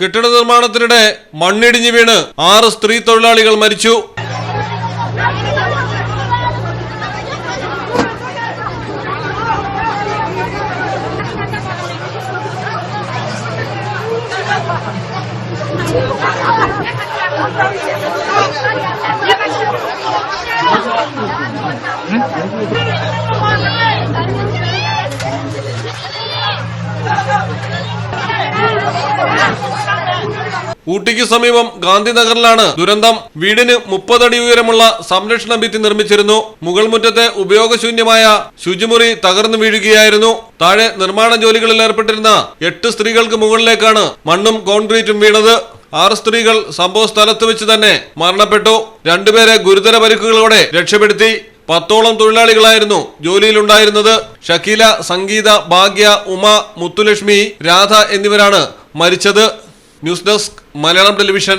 കെട്ടിട നിർമ്മാണത്തിനിടെ മണ്ണിടിഞ്ഞു വീണ് ആറ് സ്ത്രീ തൊഴിലാളികൾ മരിച്ചു. ഊട്ടിക്ക് സമീപം ഗാന്ധിനഗറിലാണ് ദുരന്തം. വീടിന് മുപ്പതടി ഉയരമുള്ള സംരക്ഷണ ഭിത്തി നിർമ്മിച്ചിരുന്നു. മുകൾ മുറ്റത്തെ ഉപയോഗശൂന്യമായ ശുചിമുറി തകർന്നു വീഴുകയായിരുന്നു. താഴെ നിർമ്മാണ ജോലികളിൽ ഏർപ്പെട്ടിരുന്ന എട്ട് സ്ത്രീകൾക്ക് മുകളിലേക്കാണ് മണ്ണും കോൺക്രീറ്റും വീണത്. ആറ് സ്ത്രീകൾ സംഭവ സ്ഥലത്ത് വെച്ച് തന്നെ മരണപ്പെട്ടു. രണ്ടുപേരെ ഗുരുതര പരിക്കുകളോടെ രക്ഷപ്പെടുത്തി. പത്തോളം തൊഴിലാളികളായിരുന്നു ജോലിയിലുണ്ടായിരുന്നത്. ഷക്കീല സംഗീത ഭാഗ്യ ഉമ മുത്തുലക്ഷ്മി രാധ എന്നിവരാണ് മരിച്ചത്. News desk Malayalam television.